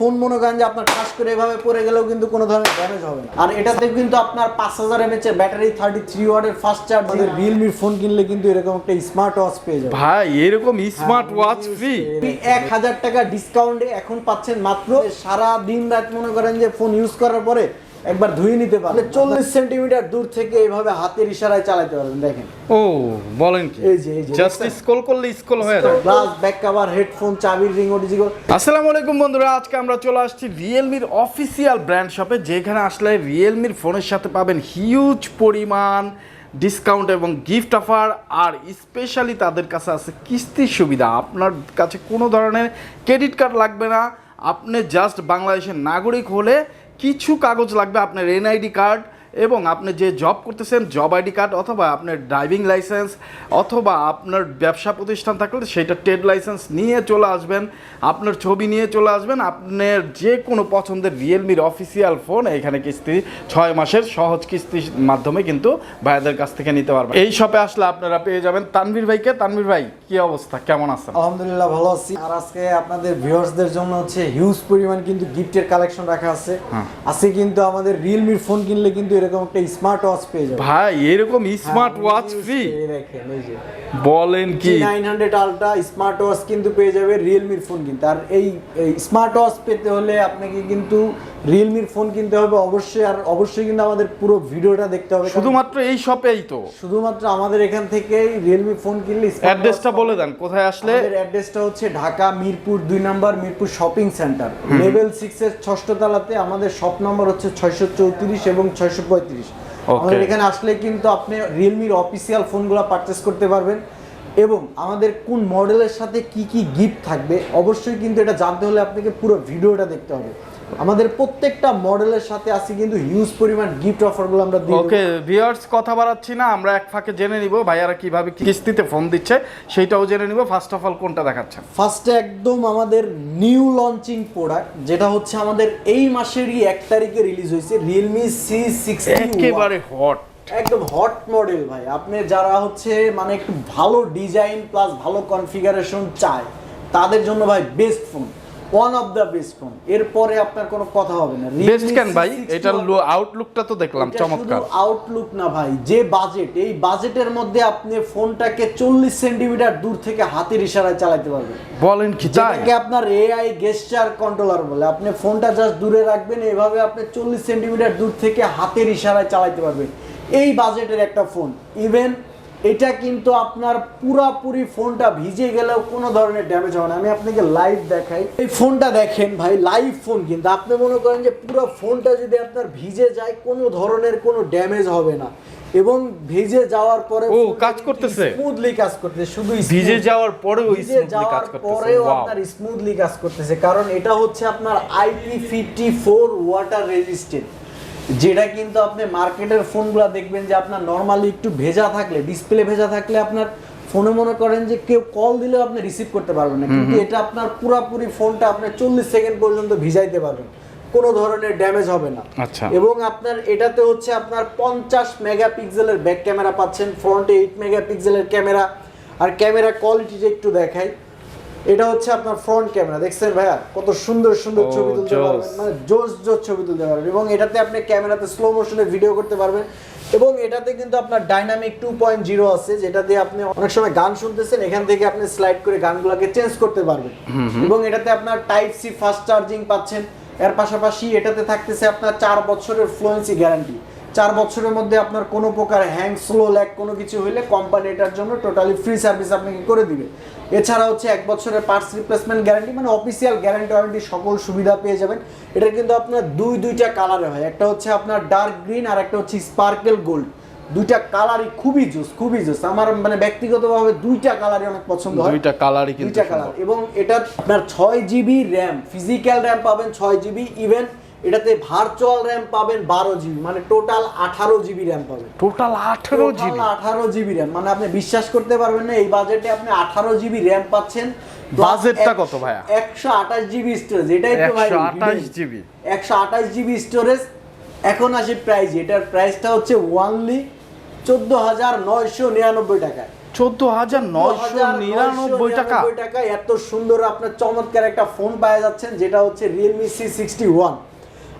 Phone মনে করেন যে আপনার কাজ করে এভাবে পড়ে গেলেও কিন্তু কোনো ধরনের ড্যামেজ হবে না। আর এটাতে কিন্তু আপনার পাঁচ হাজার এমএচ এর ব্যাটারি থার্টি থ্রি ওয়ার্ডের ফাস্ট চার্জ রিয়েলমি ফোন কিনলে কিন্তু এরকম একটা স্মার্ট ওয়াচ পেয়ে যাবে ভাই এরকম স্মার্ট ওয়াচ ফ্রি এক হাজার টাকা ডিসকাউন্টে এখন পাচ্ছেন মাত্র সারা দিন রাত মনে করেন যে ফোন ইউজ করার পরে একবার ধুয়ে নিতে পারবেন। চল্লিশ সেন্টিমিটার দূর থেকে এইভাবে হাতের ইশারায় চালাতে পারবেন দেখেন। ও বলেন কি? এই যে, এই যে, জাস্ট? স্ক্রল করলে স্ক্রল হয়ে যাবে গ্লাস ব্যাক কভার হেডফোন চাবির রিং ওডিজিগো আসসালামু আলাইকুম বন্ধুরা আজকে আমরা চলে আসছি রিয়েলমির অফিসিয়াল ব্র্যান্ড শপে যেখানে আসলে রিয়েলমির ফোনের সাথে পাবেন হিউজ পরিমাণ ডিসকাউন্ট এবং গিফট অফার আর স্পেশালি তাদের কাছে আছে কিস্তির সুবিধা। আপনার কাছে কোনো ধরনের ক্রেডিট কার্ড লাগবে না। আপনি জাস্ট বাংলাদেশের নাগরিক হলে কিছু কাগজ লাগবে আপনার এনআইডি কার্ড এবং আপনি যে জব করতেছেন জব আইডি কার্ড অথবা আপনার ড্রাইভিং লাইসেন্স অথবা আপনার ব্যবসা প্রতিষ্ঠান থাকলে সেটা ট্রেড লাইসেন্স নিয়ে চলে আসবেন আপনার ছবি নিয়ে চলে আসবেন আপনার যে কোনো পছন্দের রিয়েলমির অফিসিয়াল ফোন এখানে কিস্তি ছয় মাসের সহজ কিস্তির মাধ্যমে কিন্তু ভাইদের কাছ থেকে নিতে পারবেন। এই শপে আসলে আপনারা পেয়ে যাবেন। তানভীর ভাইকে তানভীর ভাই কি অবস্থা? কেমন আছেন? আলহামদুলিল্লাহ ভালো আছি। আর আজকে আপনাদের ভিউয়ার্সদের জন্য হচ্ছে হিউজ পরিমাণ কিন্তু গিফটের কালেকশন রাখা আছে। হ্যাঁ। আজকে কিন্তু আমাদের রিয়েলমির ফোন কিনলে কিন্তু এরকম একটা স্মার্ট ওয়াচ পেয়ে যাবেন ভাই এরকম স্মার্ট ওয়াচ ফ্রি বলেন কি? Nine hundred ultra smart watch কিন্তু পেয়ে যাবে রিয়েলমির ফোন কিন্তু। আর এই স্মার্ট ওয়াচ পেতে হলে আপনাকে কিন্তু রিয়েলমির ফোন কিনতে হবে অবশ্যই আর অবশ্যই কিন্তু আমাদের পুরো ভিডিওটা দেখতে হবে শুধুমাত্র এই শপেই তো। শুধুমাত্র আমাদের এখান থেকে রিয়েলমি ফোন কিনলে অ্যাড্রেসটা বলে দেন কোথায় আসলে? আমাদের অ্যাড্রেসটা হচ্ছে ঢাকা মিরপুর দুই number Mirpur shopping centre level six এর ষষ্ঠ তলাতে আমাদের শপ নম্বর হচ্ছে ছয়শো চৌত্রিশ এবং ছয়শো পঁয়ত্রিশ। আমাদের এখানে আসলে কিন্তু আপনি রিয়েলমির অফিসিয়াল ফোনগুলো পারচেস করতে পারবেন। এবং আমাদের কোন মডেলের সাথে কি কি গিফট থাকবে অবশ্যই কিন্তু এটা জানতে হলে আপনাকে পুরো ভিডিওটা দেখতে হবে। আমাদের প্রত্যেকটা মডেলের সাথে আছে কিন্তু হিউজ পরিমাণ গিফট অফারগুলো আমরা দিই ওকে ভিউয়ার্স কথা বাড়াচ্ছি না আমরা এক ফাঁকে জেনে নিব ভাইয়ারা কীভাবে কিস্তিতে ফোন দিচ্ছে সেটাও জেনে নিব। ফার্স্ট অফ অল কোনটা দেখাচ্ছেন ফার্স্টে একদম আমাদের নিউ লঞ্চিং প্রোডাক্ট যেটা হচ্ছে আমাদের এই মাসেরই এক তারিখে রিলিজ হয়েছে রিয়েলমি সি সিক্সটি একেবারে হট একদম হট মডেল ভাই। আপনি যারা হচ্ছে মানে একটু ভালো ডিজাইন প্লাস ভালো কনফিগারেশন চায় তাদের জন্য ভাই best phone one of the best phone এরপরে আপনার কোনো কথা হবে না। বেস্ট কেন ভাই এটার আউটলুকটা তো দেখলাম চমৎকার। আউটলুক না ভাই যে বাজেট এই বাজেটের মধ্যে আপনি ফোনটাকে চল্লিশ সেন্টিমিটার দূর থেকে হাতের ইশারায় চালাতে পারবেন। বলেন কি যেটাকে আপনার এআই গেস্টার কন্ট্রোলার বলে। আপনি ফোনটা জাস্ট দূরে রাখবেন এভাবে আপনি চল্লিশ সেন্টিমিটার দূর থেকে হাতের ইশারায় চালাতে পারবেন। এই বাজেটের একটা ফোন ইভেন এটা কিন্তু আপনার পুরাপুরি ফোনটা ভিজে গেলেও কোনো ধরনের ড্যামেজ হবে না। আমি আপনাকে লাইভ দেখাই। এই ফোনটা দেখেন ভাই লাইভ ফোন কিন্তু। আপনি মনে করেন যে পুরো ফোনটা যদি আপনার ভিজে যায় কোনো ধরনের কোনো ড্যামেজ হবে না। এবং ভিজে যাওয়ার পরে ও, কাজ করতেছে? স্মুথলি কাজ করতেছে। শুধু ভিজে যাওয়ার পরে ভিজে স্মুথলি যাওয়ার কাজ করতেছে। পরেও আপনার স্মুথলি কাজ করতেছে। কারণ এটা হচ্ছে আপনার IP fifty four water resistant যেটা কিন্তু আপনি মার্কেটের ফোনগুলো দেখবেন যে আপনার নর্মালি একটু ভেজা থাকলে ডিসপ্লে ভেজা থাকলে আপনার ফোনে মনে করেন যে কেউ কল দিলেও আপনি রিসিভ করতে পারবেন না। কিন্তু এটা আপনার পুরাপুরি ফোনটা আপনি চল্লিশ সেকেন্ড পর্যন্ত ভিজাইতে পারবেন। কোনো ধরনের ড্যামেজ হবে না। আচ্ছা। এবং আপনার এটাতে হচ্ছে আপনার পঞ্চাশ মেগাপিক্সেলের ব্যাক ক্যামেরা পাচ্ছেন ফ্রন্টে এইট মেগাপিক্সেলের ক্যামেরা আর ক্যামেরা কোয়ালিটিটা একটু দেখাই। এটা হচ্ছে আপনার ফ্রন্ট ক্যামেরা দেখছেন ভাইয়া? কত সুন্দর সুন্দর ছবি তুলতে। পারবেন। মানে জোস জোস ছবি তুলতে পারবেন। এবং এটাতে আপনি ক্যামেরাতে স্লো মোশনে ভিডিও করতে পারবেন। এবং এটাতে কিন্তু আপনার ডাইনামিক টু পয়েন্ট জিরো আছে যেটা দিয়ে আপনি অনেক সময় গান শুনতেছেন এখান থেকে আপনি স্লাইড করে গানগুলোকে চেঞ্জ করতে পারবেন। এবং এটাতে আপনার টাইপ সি ফাস্ট চার্জিং পাচ্ছেন। এর পাশাপাশি এটাতে থাকতেছে আপনার চার বছরের ফ্লুয়েন্সি গ্যারান্টি চার বছরের মধ্যে আপনার কোনো প্রকার হ্যাং স্লো ল্যাক কোনো কিছু হইলে কোম্পানি এটার জন্য টোটালি ফ্রি সার্ভিস আপনাকে করে দিবে এছাড়া হচ্ছে এক বছরের পার্টস রিপ্লেসমেন্ট গ্যারান্টি মানে অফিসিয়াল গ্যারান্টি ওয়ারেন্টি সকল সুবিধা পেয়ে যাবেন। এটা কিন্তু আপনার দুই দুইটা কালারে হয়। একটা হচ্ছে আপনার ডার্ক গ্রিন আর একটা হচ্ছে স্পার্কেল গোল্ড দুইটা কালারই খুবই জোস খুবই জোস আমার মানে ব্যক্তিগতভাবে দুইটা কালারই অনেক পছন্দ হয়। দুইটা কালারই কিন্তু দুইটা কালার এবং এটা আপনার ছয় জিবি র্যাম ফিজিক্যাল র্যাম পাবেন ছয় জিবি ইভেন এটাতে ভার্চুয়াল র্যাম পাবেন বারো জিবি মানে টোটাল আঠারো জিবি র্যাম পাবেন। টোটাল আঠেরো জিবি আঠারো জিবি র্যাম মানে আপনি বিশ্বাস করতে পারবেন না এই বাজেটে আপনি আঠারো জিবি র্যাম পাচ্ছেন বাজেটটা কত ভাইয়া? একশো আঠাশ জিবি স্টোরেজ এটাই তো ভাই 128 GB একশো আঠাশ জিবি স্টোরেজ এখন আসে প্রাইস এটার প্রাইসটা হচ্ছে ওয়ানলি চোদ্দ হাজার নয়শো নিরানব্বই টাকায়। চোদ্দ হাজার নয়শো নিরানব্বই টাকা? 999 টাকায় এত সুন্দর আপনার চমৎকার একটা ফোন পাওয়া যাচ্ছেন যেটা হচ্ছে রিয়েলমি সি সিক্সটি ওয়ান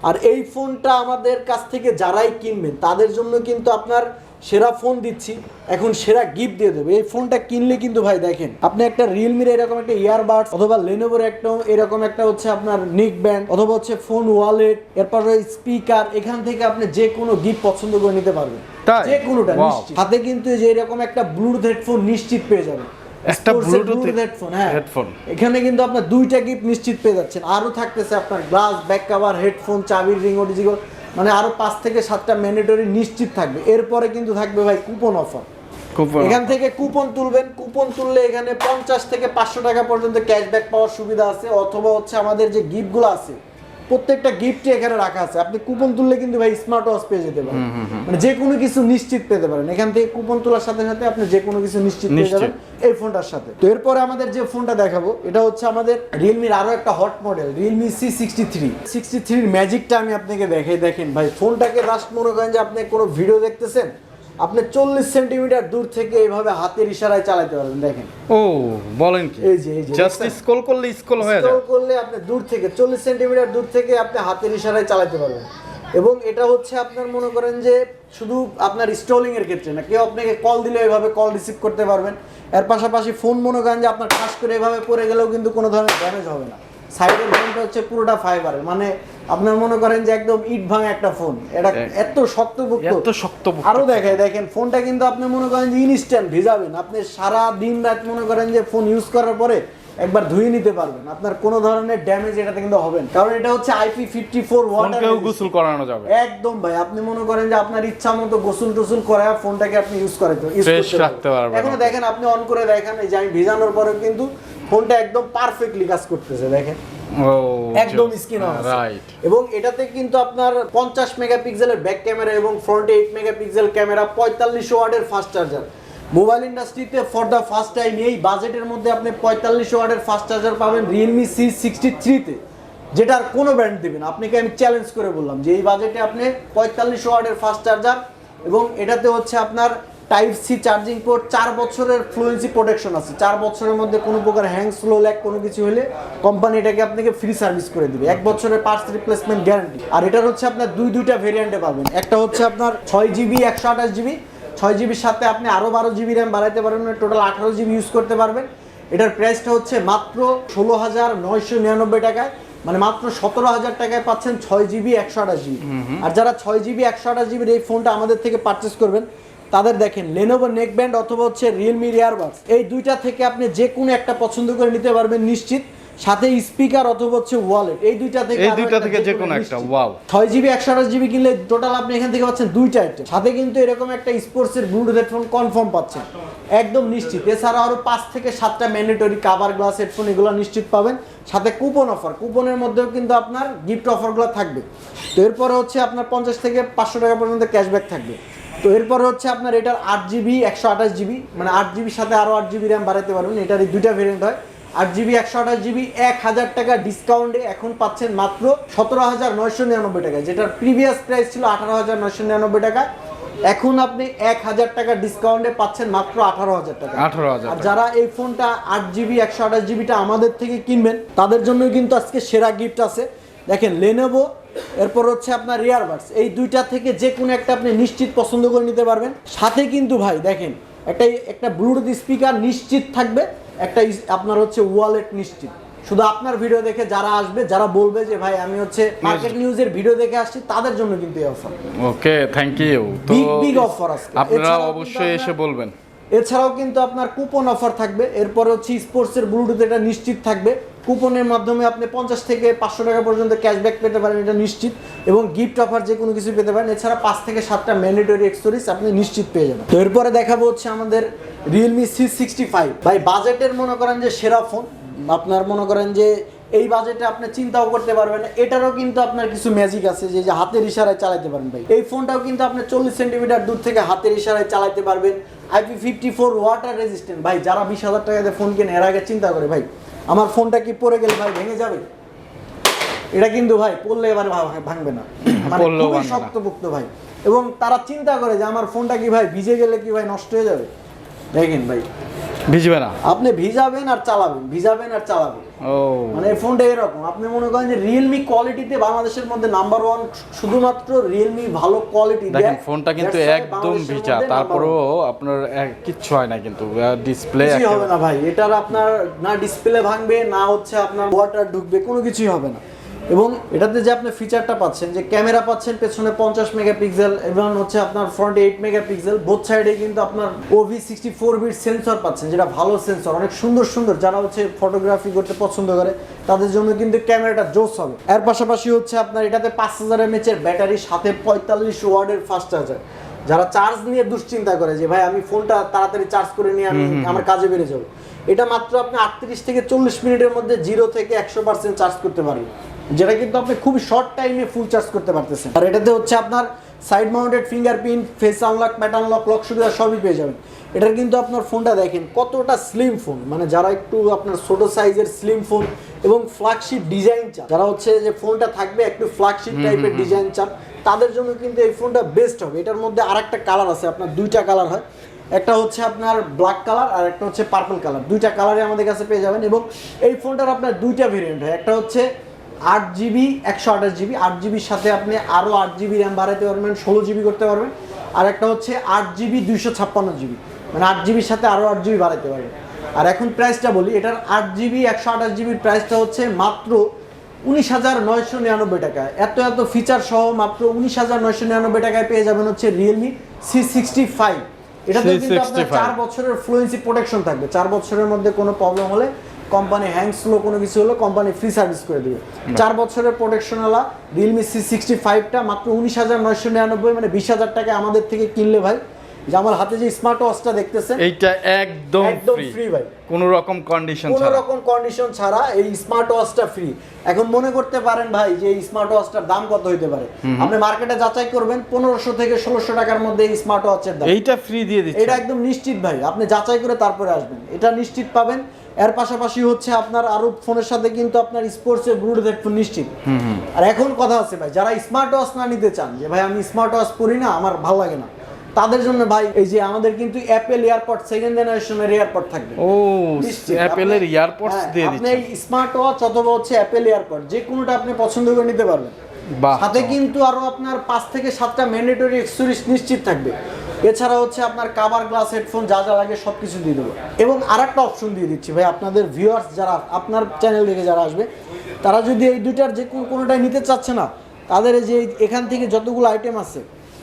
আর এই ফোনটা আমাদের কাছ থেকে যারাই কিনবেন তাদের জন্য কিন্তু আপনার সেরা ফোন দিচ্ছি। এখন সেরা গিফট দিয়ে দেবে। এই ফোনটা কিনলে কিন্তু ভাই দেখেন আপনি একটা রিয়েলমির এরকম একটা ইয়ারবাডস অথবা লেনোভোর একটা এরকম একটা হচ্ছে আপনার নিক ব্যান্ড অথবা হচ্ছে ফোন ওয়ালেট এরপর স্পিকার এখান থেকে আপনি যে কোনো গিফট পছন্দ করে নিতে পারবেন। যে কোনোটা. নিশ্চিত। সাথে কিন্তু যে এরকম একটা ব্লুটুথ হেডফোন নিশ্চিত পেয়ে যাবেন। একটা Bluetooth হেডফোন হ্যাঁ। headphone। এখানে কিন্তু আপনার দুইটা গিফট নিশ্চিত পেয়ে যাচ্ছেন। আরও থাকতেছে আপনার গ্লাস ব্যাক কভার হেডফোন চাবির রিং ওডিজিগল মানে আরও পাঁচ থেকে সাতটা ম্যান্ডেটরি নিশ্চিত থাকবে। এরপরে কিন্তু থাকবে ভাই কুপন অফার এখান থেকে কুপন তুলবেন। কুপন তুললে এখানে পঞ্চাশ থেকে পাঁচশো টাকা পর্যন্ত ক্যাশব্যাক পাওয়ার সুবিধা আছে। অথবা হচ্ছে আমাদের যে গিফটগুলো আছে প্রত্যেকটা গিফটই এখানে রাখা আছে। আপনি কুপন তুললে কিন্তু ভাই স্মার্ট ওয়াচ পেয়ে যেতে পারেন। মানে যে কোনো কিছু নিশ্চিত পেতে পারেন। এখান থেকে কুপন তোলার সাথে সাথে আপনি যে কোনো কিছু নিশ্চিত পেয়ে। যাবেন এই ফোনটার সাথে। তো এরপরে আমাদের যে ফোনটা দেখাবো এটা হচ্ছে আমাদের রিয়েলমির আরও একটা hot model Realme C sixty three sixty থ্রির ম্যাজিকটা আমি আপনাকে দেখাই। দেখেন ভাই ফোনটাকে জাস্ট মনে করেন যে আপনি কোনো ভিডিও দেখতেছেন আপনি চল্লিশ সেন্টিমিটার দূর থেকে এইভাবে হাতের ইশারায় চালাতে পারবেন দেখেন। ও বলেন কি? এই যে, এই যে, জাস্ট? স্ক্রল করলে স্ক্রল হয়ে যায়। স্ক্রল করলে আপনি দূর থেকে চল্লিশ সেন্টিমিটার দূর থেকে আপনি হাতের ইশারায় চালাতে পারবেন। এবং এটা হচ্ছে আপনার মনে করেন যে শুধু আপনার স্টলিং এর ক্ষেত্রে না কেউ আপনাকে কল দিলে এভাবে কল রিসিভ করতে পারবেন। এর পাশাপাশি ফোন মনে করেন যে আপনার ঠাস করে এভাবে পড়ে গেলেও কিন্তু কোনো ধরনের ড্যামেজ হবে না। সাইডের ফোনটা হচ্ছে পুরোটা ফাইবারের মানে আপনার মনে করেন যে একদম ইট ভাঙা একটা ফোন এটা এক- এত শক্তপোক্ত। এত শক্ত আরও দেখায় দেখেন ফোনটা কিন্তু আপনি মনে করেন যে ইনস্ট্যান্ট ভিজাবেন। আপনি সারা দিন রাত মনে করেন যে ফোন ইউজ করার পরে একবার ধুয়ে নিতে পারবেন। আপনার কোনো ধরনের ড্যামেজ এটাতে কিন্তু হবে না। কারণ এটা হচ্ছে আইপি ফিফটি ফোর ফোনকেও গোসল করানো যাবে। একদম ভাই আপনি মনে করেন যে আপনার ইচ্ছা মতো গোসল টোসল করে ফোনটাকে আপনি ইউজ করে Fresh রাখতে পারবেন। এখন দেখেন আপনি অন করে দেখেন এই যে আমি ভিজানোর পরেও কিন্তু ফোনটা একদম পারফেক্টলি কাজ করতেছে দেখেন। একদম স্ক্রিন রাইট এবং এটাতে কিন্তু আপনার পঞ্চাশ মেগাপিক্সেলের ব্যাক ক্যামেরা এবং ফ্রন্টে এইট মেগাপিক্সেল ক্যামেরা পঁয়তাল্লিশ ওয়ার্ডের ফাস্ট চার্জার মোবাইল ইন্ডাস্ট্রিতে ফর দ্য ফার্স্ট টাইম এই বাজেটের মধ্যে আপনি পঁয়তাল্লিশ ওয়ার্ডের ফাস্ট চার্জার পাবেন রিয়েলমি সি সিক্সটি থ্রিতে যেটার কোনো ব্র্যান্ড দেবেন আপনাকে আমি চ্যালেঞ্জ করে বললাম যে এই বাজেটে আপনি পঁয়তাল্লিশ ওয়ার্ডের ফাস্ট চার্জার এবং এটাতে হচ্ছে আপনার টাইপ সি চার্জিং পোর্ট চার বছরের ফ্লুয়েন্সি প্রোটেকশন আছে। চার বছরের মধ্যে কোনো প্রকার হ্যাং স্লো ল্যাক কোনো কিছু হলে কোম্পানি এটাকে আপনাকে ফ্রি সার্ভিস করে দিবে। এক বছরের পার্টস রিপ্লেসমেন্ট গ্যারান্টি আর এটার হচ্ছে আপনার দুই দুইটা ভেরিয়েন্টে পাবেন। একটা হচ্ছে আপনার ছয় জিবি একশো আঠাশ জিবি ছয় জিবির সাথে আপনি আরও বারো জিবি র্যাম বাড়াইতে পারবেন টোটাল আঠারো জিবি ইউজ করতে পারবেন। এটার প্রাইসটা হচ্ছে মাত্র ষোলো হাজার নয়শো নিরানব্বই টাকায় মানে মাত্র সতেরো হাজার টাকায় পাচ্ছেন ছয় জিবি একশো আঠাশ জিবি আর যারা ছয় জিবি একশো আঠাশ জিবির এই ফোনটা আমাদের থেকে পারচেস করবেন তাদের দেখেন লেনোভো নেক ব্যান্ড অথবা হচ্ছে রিয়েলমি ইয়ারবাডস এই দুইটা থেকে আপনি যে কোনো একটা পছন্দ করে নিতে পারবেন নিশ্চিত। সাথে স্পিকার অথবা হচ্ছে ওয়ালেট এই দুইটা থেকে এই দুইটা থেকে যে কোনো একটা, wow। ছয় জিবি একশো আঠাশ জিবি কিনলে টোটাল আপনি এখান থেকে পাচ্ছেন দুইটা আইটেম সাথে কিন্তু এরকম একটা স্পোর্টসের ব্লুটুথ হেডফোন কনফার্ম পাচ্ছেন। একদম নিশ্চিত। এছাড়া আরও পাঁচ থেকে সাতটা ম্যান্ডেটরি কভার গ্লাস হেডফোন এগুলো নিশ্চিত পাবেন। সাথে কুপন অফার কুপনের মধ্যেও কিন্তু আপনার গিফট অফারগুলো থাকবে। তো এরপরে হচ্ছে আপনার পঞ্চাশ থেকে পাঁচশো টাকা পর্যন্ত ক্যাশব্যাক থাকবে। তো এরপরে হচ্ছে আপনার এটার আট জিবি একশো আঠাশ জিবি মানে আট জিবির সাথে আরও আট জিবি র্যাম বাড়াতে পারবেন। এটার এই দুইটা ভেরিয়েন্ট হয়। আট জিবি একশো আঠাশ জিবি এক হাজার টাকা ডিসকাউন্টে এখন পাচ্ছেন মাত্র সতেরো হাজার নয়শো নিরানব্বই টাকা যেটার প্রিভিয়াস প্রাইস ছিল আঠারো হাজার নয়শো নিরানব্বই টাকা। এখন আপনি এক হাজার টাকা ডিসকাউন্টে পাচ্ছেন মাত্র আঠারো হাজার টাকা। 18,000 আর টাকা। যারা এই ফোনটা আট জিবি একশো আঠাশ জিবিটা আমাদের থেকে কিনবেন তাদের জন্য কিন্তু আজকে সেরা গিফট আছে। দেখেন লেনোভো এরপর হচ্ছে আপনার রিয়ারবাডস এই দুইটা থেকে যে কোনো একটা আপনি নিশ্চিত পছন্দ করে নিতে পারবেন। সাথে কিন্তু ভাই দেখেন একটা একটা ব্লুটুথ স্পিকার নিশ্চিত থাকবে একটা আপনার হচ্ছে ওয়ালেট নিশ্চিত। শুধু আপনার ভিডিও দেখে যারা আসবে যারা বলবে যে ভাই আমি হচ্ছে মার্কেট নিউজের ভিডিও দেখে আসছি তাদের জন্য কিন্তু এই অফার ওকে থ্যাংক ইউ তো Big, big offer আজকে। আপনারা অবশ্যই এসে বলবেন। এছাড়াও কিন্তু আপনার কুপন অফার থাকবে। এরপরে হচ্ছে স্পোর্টসের ব্লুটুথ এটা নিশ্চিত থাকবে। কুপনের মাধ্যমে আপনি পঞ্চাশ থেকে পাঁচশো টাকা পর্যন্ত ক্যাশব্যাক পেতে পারেন, এটা নিশ্চিত। এবং গিফট অফার যে কোনো কিছু পেতে পারেন। এছাড়া পাঁচ থেকে সাতটা ম্যান্ডেটরি এক্সটোরিজ আপনি নিশ্চিত পেয়ে যাবেন। তো এরপরে দেখাবো হচ্ছে আমাদের রিয়েলমি সি সিক্সটি ফাইভ ভাই বাজেটের মনে করেন যে সেরা ফোন আপনার মনে করেন যে এই বাজেটে আপনি চিন্তাও করতে পারবেন এটারও কিন্তু আপনার কিছু ম্যাজিক আছে, যে যে হাতের ইশারায় চালাতে পারেন ভাই। এই ফোনটাও কিন্তু আপনি চল্লিশ সেন্টিমিটার দূর থেকে হাতের ইশারায় চালাতে পারবেন। IP fifty four water resistant ভাই, যারা বিশ হাজার টাকাতে ফোন কেনে এর আগে চিন্তা করে ভাই। আমার ফোনটা কি পড়ে গেলে ভাই ভেঙে যাবে? এটা কিন্তু ভাই পড়লে এবার ভাঙবে না। মানে খুবই শক্তপোক্ত ভাই। এবং তারা চিন্তা করে যে আমার ফোনটা কি ভাই ভিজে গেলে কি ভাই নষ্ট হয়ে যাবে? দেখেন ভাই। ভিজবে না। আপনি ভিজাবেন আর চালাবেন ভিজাবেন আর চালাবেন। মানে ফোনটা এরকম। আপনি মনে করেন যে রিয়েলমি কোয়ালিটিতে বাংলাদেশের মধ্যে নাম্বার ওয়ান শুধুমাত্র রিয়েলমি ভালো কোয়ালিটি দেখেন ফোনটা কিন্তু একদম ভিজা। তারপরেও আপনার কিচ্ছু হয় না কিন্তু। ডিসপ্লে হবে না ভাই। এটার আপনার না ডিসপ্লে ভাঙবে না হচ্ছে আপনার ওয়াটার ঢুকবে কোনো কিছুই হবে না। এবং এটাতে যে আপনি ফিচারটা পাচ্ছেন যে ক্যামেরা পাচ্ছেন পেছনে পঞ্চাশ মেগাপিক্সেল এবং হচ্ছে আপনার ফ্রন্ট এইট মেগাপিক্সেল বোথ সাইডে কিন্তু আপনার OV sixty four B sensor পাচ্ছেন যেটা ভালো সেন্সর অনেক সুন্দর সুন্দর। যারা হচ্ছে ফটোগ্রাফি করতে পছন্দ করে তাদের জন্য কিন্তু ক্যামেরাটা জোস হবে। এর পাশাপাশি হচ্ছে আপনার এটাতে পাঁচ হাজার এমএচের ব্যাটারি সাথে পঁয়তাল্লিশ ওয়ার্ডের ফাস্ট চার্জার যারা চার্জ নিয়ে দুশ্চিন্তা করে যে ভাই আমি ফোনটা তাড়াতাড়ি চার্জ করে নিয়ে আমি আমার কাজে বেড়ে যাব। এটা মাত্র আপনি আটত্রিশ থেকে চল্লিশ মিনিটের মধ্যে জিরো থেকে একশো পার্সেন্ট চার্জ করতে পারবেন। যেটা কিন্তু আপনি খুব শর্ট টাইমে ফুল চার্জ করতে পারতেছেন। আর এটাতে হচ্ছে আপনার side mounted fingerprint face unlock pattern lock lock সুবিধা সবই পেয়ে যাবেন। এটার কিন্তু আপনার ফোনটা দেখেন কতটা স্লিম ফোন মানে যারা একটু আপনার ছোট সাইজের স্লিম ফোন এবং ফ্ল্যাগশিপ ডিজাইন চান যারা হচ্ছে যে ফোনটা থাকবে একটু ফ্ল্যাগশিপ টাইপের ডিজাইন চান তাদের জন্য কিন্তু এই ফোনটা বেস্ট হবে। এটার মধ্যে আরেকটা কালার আছে আপনার দুইটা কালার হয়। একটা হচ্ছে আপনার ব্ল্যাক কালার আর একটা হচ্ছে পার্পল কালার দুইটা কালারে আমাদের কাছে পেয়ে যাবেন এবং এই ফোনটার আপনার দুইটা ভেরিয়েন্ট হয়। একটা হচ্ছে আট জিবি একশো আঠাশ জিবি আট জিবির সাথে আপনি আরও আট জিবি র্যাম বাড়াতে পারবেন ষোলো জিবি করতে পারবেন। আর একটা হচ্ছে আট জিবি দুইশো ছাপ্পান্ন জিবি মানে আট জিবির সাথে আরও আট জিবি বাড়াতে পারবেন। আর এখন প্রাইসটা বলি এটার আট জিবি একশো আঠাশ জিবির প্রাইসটা হচ্ছে মাত্র উনিশ হাজার নয়শো নিরানব্বই টাকা। এত এত ফিচার সহ মাত্র উনিশ হাজার নয়শো নিরানব্বই টাকায় পেয়ে যাবেন হচ্ছে রিয়েলমি সি সিক্সটি ফাইভ এটাতে কিন্তু আপনার চার বছরের ফ্লুয়েন্সি প্রোটেকশন থাকবে। চার বছরের মধ্যে কোনো প্রবলেম হলে কোম্পানি হ্যাং স্লো কোনো কিছু হলে কোম্পানি ফ্রি সার্ভিস করে দিবে। চার বছরের প্রোটেকশনওয়ালা রিয়েলমি সি সিক্সটি ফাইভটা মাত্র উনিশ হাজার নয়শো নিরানব্বই মানে বিশ হাজার টাকা আমাদের থেকে কিনলে ভাই। যে আমার হাতে যে স্মার্ট ওয়াচটা দেখতেছেন এইটা একদম একদম ফ্রি ফ্রি ভাই। কোনো রকম কন্ডিশন কোনো রকম কন্ডিশন ছাড়া এই স্মার্ট ওয়াচটা ফ্রি এখন মনে করতে পারেন ভাই যে এই স্মার্ট ওয়াচটার দাম কত হইতে পারে। আপনি মার্কেটে যাচাই করবেন পনেরোশো থেকে ষোলোশো টাকার মধ্যে এই স্মার্ট ওয়াচের দাম। এইটা ফ্রি দিয়ে দিচ্ছে। এটা একদম নিশ্চিত ভাই। আপনি যাচাই করে তারপরে আসবেন। এটা নিশ্চিত পাবেন। এর পাশাপাশি হচ্ছে আপনার আরও ফোনের সাথে কিন্তু আপনার স্পোর্টসের ব্লুটুথ হেডফোন নিশ্চিত। আর এখন কথা আছে ভাই যারা স্মার্ট ওয়াচ না নিতে চান যে ভাই আমি স্মার্ট ওয়াচ পরি না আমার ভালো লাগে না তাদের জন্য ভাই এই যে আমাদের কিন্তু অ্যাপেল এয়ারপড সেকেন্ড জেনারেশনের এয়ারপড থাকবে। ও নিশ্চিত। অ্যাপেলের আপনি- ইয়ারপডস হ্যাঁ, দিয়ে আপনি দিচ্ছে স্মার্ট ওয়াচ অথবা হচ্ছে অ্যাপেল এয়ারপড যে কোনোটা আপনি পছন্দ করে নিতে পারবেন। সাথে কিন্তু আরও আপনার পাঁচ থেকে সাতটা ম্যান্ডেটরি এক্সেসরিজ নিশ্চিত থাকবে। এছাড়া হচ্ছে আপনার কাভার গ্লাস হেডফোন যা যা লাগে সব কিছু দিয়ে দেবো। এবং আর একটা অপশন দিয়ে দিচ্ছি ভাই আপনাদের ভিউয়ার্স যারা আপনার চ্যানেল থেকে যারা আসবে তারা যদি এই দুইটার যে কোনোটাই নিতে চাচ্ছে না তাদের যে এখান থেকে যতগুলো আইটেম আছে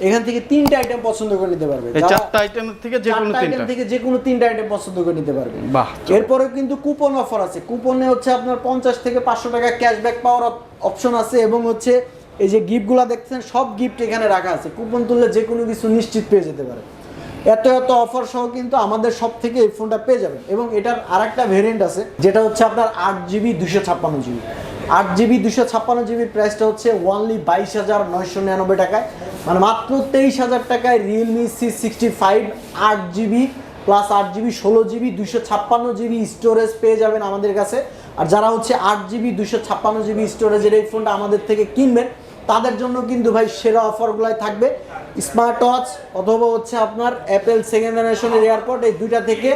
এখান থেকে তিনটা আইটেম পছন্দ করে নিতে পারবে। চারটা আইটেম থেকে যে কোনো তিনটা। আইটেম থেকে যে কোনো তিনটা আইটেম পছন্দ করে নিতে পারবে। বাহ এরপরেও কিন্তু কুপন অফার আছে। কুপনে হচ্ছে আপনার পঞ্চাশ থেকে পাঁচশো টাকা ক্যাশব্যাক পাওয়ার অপশন আছে এবং হচ্ছে এই যে গিফটগুলো দেখছেন সব গিফট এখানে রাখা আছে। কুপন তুললে যে কোনো কিছু নিশ্চিত পেয়ে যেতে পারে। এত এত অফার সহ কিন্তু আমাদের সব থেকে এই ফোনটা পেয়ে যাবেন। এবং এটার আরেকটা ভেরিয়েন্ট আছে, যেটা হচ্ছে আপনার আট জিবি দুশো ছাপ্পান্ন জিবি আট জিবি দুশো ছাপ্পান্ন জিবির প্রাইসটা হচ্ছে ওয়ানলি বাইশ হাজার নয়শো নিরানব্বই টাকায়। মানে মাত্র তেইশ হাজার টাকায় রিয়েলমি সি সিক্সটি ফাইভ আট জিবি প্লাস আট জিবি ষোলো জিবি দুশো ছাপ্পান্ন জিবি স্টোরেজ পেয়ে যাবেন আমাদের কাছে। আর যারা হচ্ছে আট জিবি দুশো ছাপ্পান্ন জিবি স্টোরেজের এই ফোনটা আমাদের থেকে কিনবেন তাদের জন্য কিন্তু ভাই সেরা অফারগুলাই থাকবে। স্মার্ট ওয়াচ অথবা হচ্ছে আপনার অ্যাপেল সেকেন্ড জেনারেশনের এয়ারপোর্ট এই দুইটা থেকে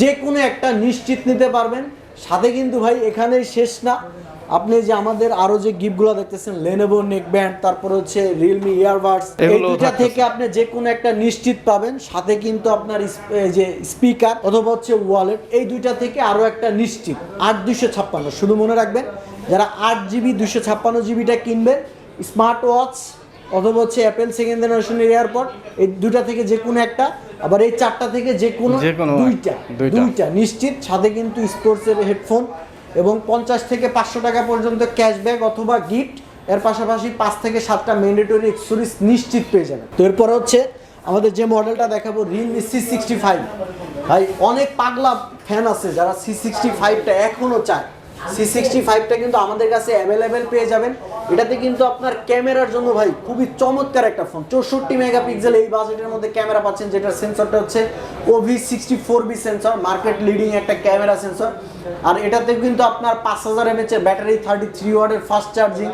যে কোনো একটা নিশ্চিত নিতে পারবেন। সাথে কিন্তু ভাই এখানেই শেষ না। আপনি যে আমাদের আরও যে গিফটগুলো দেখতেছেন লেনোভো নেক ব্যান্ড তারপর হচ্ছে রিয়েলমি ইয়ারবাডস এই এগুলোও থেকে আপনি যে কোনো একটা নিশ্চিত পাবেন। সাথে কিন্তু আপনার যে স্পিকার অথবা হচ্ছে ওয়ালেট এই দুইটা থেকে আরও একটা নিশ্চিত। আট দুশো ছাপ্পান্ন। শুধু মনে রাখবেন যারা আট জিবি দুশো ছাপ্পান্ন জিবিটা কিনবেন স্মার্ট ওয়াচ অথবা হচ্ছে অ্যাপেল সেকেন্ড জেনারেশনের এয়ারপড এই দুটা থেকে যে কোনো একটা আবার এই চারটা থেকে যে কোনো দুইটা দুইটা। নিশ্চিত। সাথে কিন্তু স্পোর্টসের হেডফোন এবং পঞ্চাশ থেকে পাঁচশো টাকা পর্যন্ত ক্যাশব্যাক অথবা গিফট এর পাশাপাশি পাঁচ থেকে সাতটা ম্যান্ডেটরি এক্সেসরিজ নিশ্চিত পেয়ে যাবেন। তো এরপর হচ্ছে আমাদের যে মডেলটা দেখাবো রিয়েলমি সি সিক্সটি ফাইভ ভাই অনেক পাগলা ফ্যান আছে যারা সি সিক্সটি ফাইভটা এখনও চায়। সি সিক্সটি ফাইভটা কিন্তু আমাদের কাছে অ্যাভেলেবেল পেয়ে যাবেন। এটাতে কিন্তু আপনার ক্যামেরার জন্য ভাই খুবই চমৎকার একটা ফোন চৌষট্টি মেগাপিক্সেল এই বাজেটের মধ্যে ক্যামেরা পাচ্ছেন, যেটার সেন্সরটা হচ্ছে OV sixty four B sensor market leading একটা ক্যামেরা সেন্সর আর এটাতে কিন্তু আপনার পাঁচ হাজার এমএচ এর ব্যাটারি থার্টি থ্রি ওয়ার্ডের ফাস্ট চার্জিং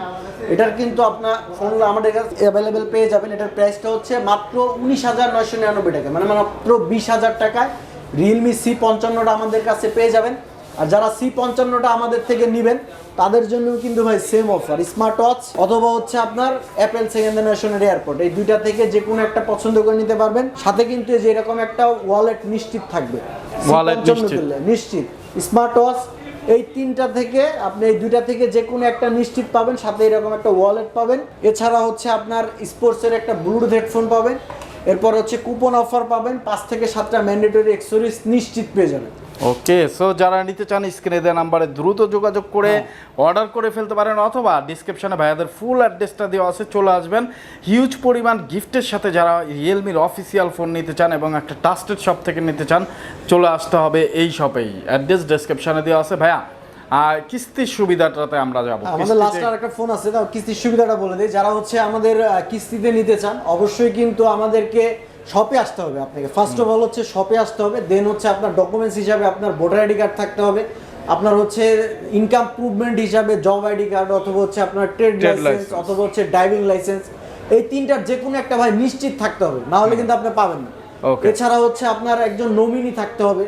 এটার কিন্তু আপনার ফোন আমাদের কাছে অ্যাভেলেবেল পেয়ে যাবেন। এটার প্রাইসটা হচ্ছে মাত্র উনিশ হাজার নয়শো নিরানব্বই টাকা মানে মাত্র বিশ হাজার টাকায় রিয়েলমি সি পঞ্চান্নটা আমাদের কাছে পেয়ে যাবেন। আর যারা সি পঞ্চান্নটা আমাদের থেকে নেবেন তাদের জন্য কিন্তু ভাই সেম অফার স্মার্ট ওয়াচ অথবা হচ্ছে আপনার অ্যাপেল সেকেন্ড জেনারেশনের এয়ারপোর্ট এই দুইটা থেকে যে কোনো একটা পছন্দ করে নিতে পারবেন। সাথে কিন্তু যে এরকম একটা ওয়ালেট নিশ্চিত থাকবে। Wallet C55 নিশ্চিত। স্মার্ট ওয়াচ এই তিনটা থেকে আপনি এই দুইটা থেকে যে কোনো একটা নিশ্চিত পাবেন সাথে এরকম একটা ওয়ালেট পাবেন। এছাড়া হচ্ছে আপনার স্পোর্টসের একটা ব্লুটুথ হেডফোন পাবেন। এরপর হচ্ছে কুপন অফার পাবেন পাঁচ থেকে সাতটা ম্যান্ডেটরি এক্সেসরিজ নিশ্চিত পেয়ে যাবেন। ওকে সো যারা নিতে চান স্ক্রিনে দেওয়া নাম্বারে দ্রুত যোগাযোগ করে হ্যাঁ। অর্ডার করে ফেলতে পারেন অথবা ডিসক্রিপশনে ভাইয়াদের ফুল অ্যাড্রেসটা দেওয়া আছে চলে আসবেন। হিউজ পরিমাণ গিফটের সাথে যারা রিয়েলমির অফিসিয়াল ফোন নিতে চান এবং একটা ট্রাস্টেড শপ থেকে নিতে চান চলে আসতে হবে এই শপেই অ্যাড্রেস ডিসক্রিপশনে দেওয়া আছে ভাইয়া। আর কিস্তির সুবিধাটাতে আমরা যাব। আমাদের লাস্ট আর একটা ফোন আছে তাও কিস্তির সুবিধাটা বলে দিই। যারা হচ্ছে আমাদের কিস্তিতে নিতে চান অবশ্যই কিন্তু আমাদেরকে শপে আসতে হবে আপনাকে। ফার্স্ট অফ অল হচ্ছে শপে আসতে হবে দেন হচ্ছে আপনার ডকুমেন্টস হিসাবে আপনার ভোটার আইডি কার্ড থাকতে হবে আপনার হচ্ছে ইনকাম প্রুভমেন্ট হিসাবে জব আইডি কার্ড অথবা হচ্ছে আপনার ট্রেড লাইসেন্স অথবা হচ্ছে ড্রাইভিং লাইসেন্স এই তিনটার যে কোনো একটা ভাই নিশ্চিত থাকতে হবে না হলে কিন্তু আপনি পাবেন না। এছাড়া হচ্ছে আপনার একজন নমিনি থাকতে হবে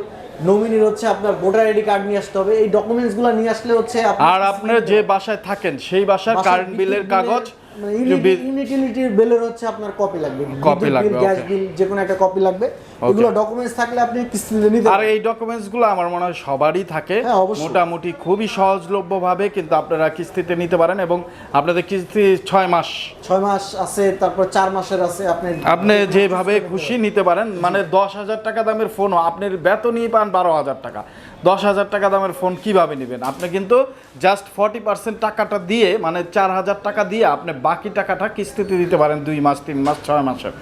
নমিনির হচ্ছে আপনার ভোটার আইডি কার্ড নিয়ে আসতে হবে। এই ডকুমেন্টস ডকুমেন্টসগুলো নিয়ে আসলে হচ্ছে আর আপনার যে বাসায় থাকেন সেই বাসার কারেন্ট বিলের কাগজ বিল- ইউনিটিলিটির বিলের হচ্ছে আপনার কপি লাগবে। Copy লাগবে, গ্যাস বিল যে কোনো একটা কপি লাগবে। এগুলো ডকুমেন্টস থাকলে আপনি কিস্তিতে নিতে আর এই ডকুমেন্টসগুলো আমার মনে হয় সবারই থাকে। মোটামুটি খুবই সহজলভ্যভাবে কিন্তু আপনারা কিস্তিতে নিতে পারেন এবং আপনাদের কিস্তি ছয় মাস। ছয় মাস আছে তারপর চার মাসের আছে আপনি আপনি যেভাবে খুশি নিতে পারেন। মানে দশ হাজার টাকা দামের ফোনও আপনার বেতনই পান বারো হাজার টাকা। দশ হাজার টাকা দামের ফোন কীভাবে নেবেন? আপনি কিন্তু জাস্ট ফর্টি পার্সেন্ট টাকাটা দিয়ে মানে চার হাজার টাকা দিয়ে আপনি বাকি টাকাটা কিস্তিতে দিতে পারেন দুই মাস, তিন মাস, ছয় মাসের।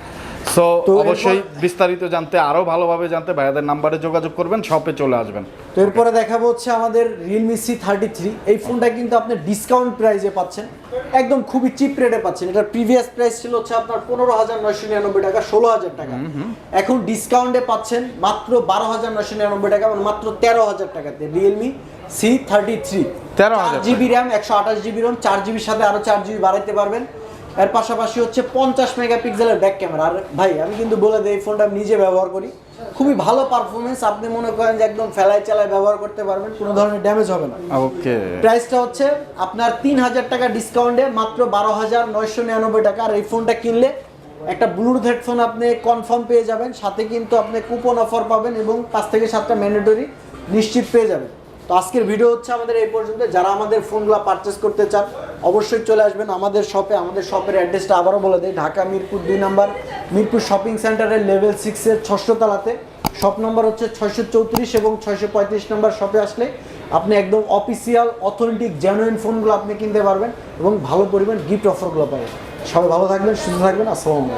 সো অবশ্যই বিস্তারিত জানতে আরও ভালোভাবে জানতে ভাইয়াদের নাম্বারে যোগাযোগ করবেন শপে চলে আসবেন। তো এরপরে দেখাবো হচ্ছে আমাদের রিয়েলমি সি থার্টি থ্রি এই ফোনটা কিন্তু আপনি ডিসকাউন্ট প্রাইসে পাচ্ছেন। একদম খুবই চিপ রেটে পাচ্ছেন। এটার প্রিভিয়াস প্রাইস ছিল হচ্ছে আপনার পনেরো হাজার নয়শো নিরানব্বই টাকা ষোলো হাজার টাকা। এখন ডিসকাউন্টে পাচ্ছেন মাত্র বারো হাজার নয়শো নিরানব্বই টাকা মানে মাত্র তেরো হাজার টাকাতে Realme C thirty three 13,000 GB RAM একশো আঠাশ জিবি রোম চার জিবির সাথে আরও চার জিবি বাড়াইতে পারবেন। এর পাশাপাশি হচ্ছে পঞ্চাশ মেগাপিক্সেলের ব্যাক ক্যামেরা আর ভাই আমি কিন্তু বলে দিই এই ফোনটা আমি নিজে ব্যবহার করি। খুবই ভালো পারফরমেন্স আপনি মনে করেন যে একদম ফেলায় চালায় ব্যবহার করতে পারবেন কোনো ধরনের ড্যামেজ হবে না। ওকে প্রাইসটা হচ্ছে আপনার তিন হাজার টাকা ডিসকাউন্টে মাত্র বারো হাজার নয়শো নিরানব্বই টাকা। আর এই ফোনটা কিনলে একটা ব্লুটুথ হেডফোন আপনি কনফার্ম পেয়ে যাবেন সাথে কিন্তু আপনি কুপন অফার পাবেন এবং পাঁচ থেকে সাতটা ম্যান্ডেটরি নিশ্চিত পেয়ে যাবেন। তো আজকের ভিডিও হচ্ছে আমাদের এই পর্যন্ত। যারা আমাদের ফোনগুলো পারচেস করতে চান, অবশ্যই চলে আসবেন আমাদের শপে আমাদের শপের অ্যাড্রেসটা আবারও বলে দিই, ঢাকা মিরপুর দুই নাম্বার, মিরপুর শপিং সেন্টারের লেভেল সিক্সের ষষ্ঠ তলাতে। শপ নম্বর হচ্ছে ছয়শো চৌত্রিশ এবং ছয়শো পঁয়ত্রিশ নম্বর শপে আসলে আপনি একদম অফিসিয়াল অথেন্টিক জেনুইন ফোনগুলো আপনি কিনতে পারবেন এবং ভালো পরিমাণ গিফট অফারগুলো পাবেন। সবাই ভালো থাকবেন, সুস্থ থাকবেন, আসসালামু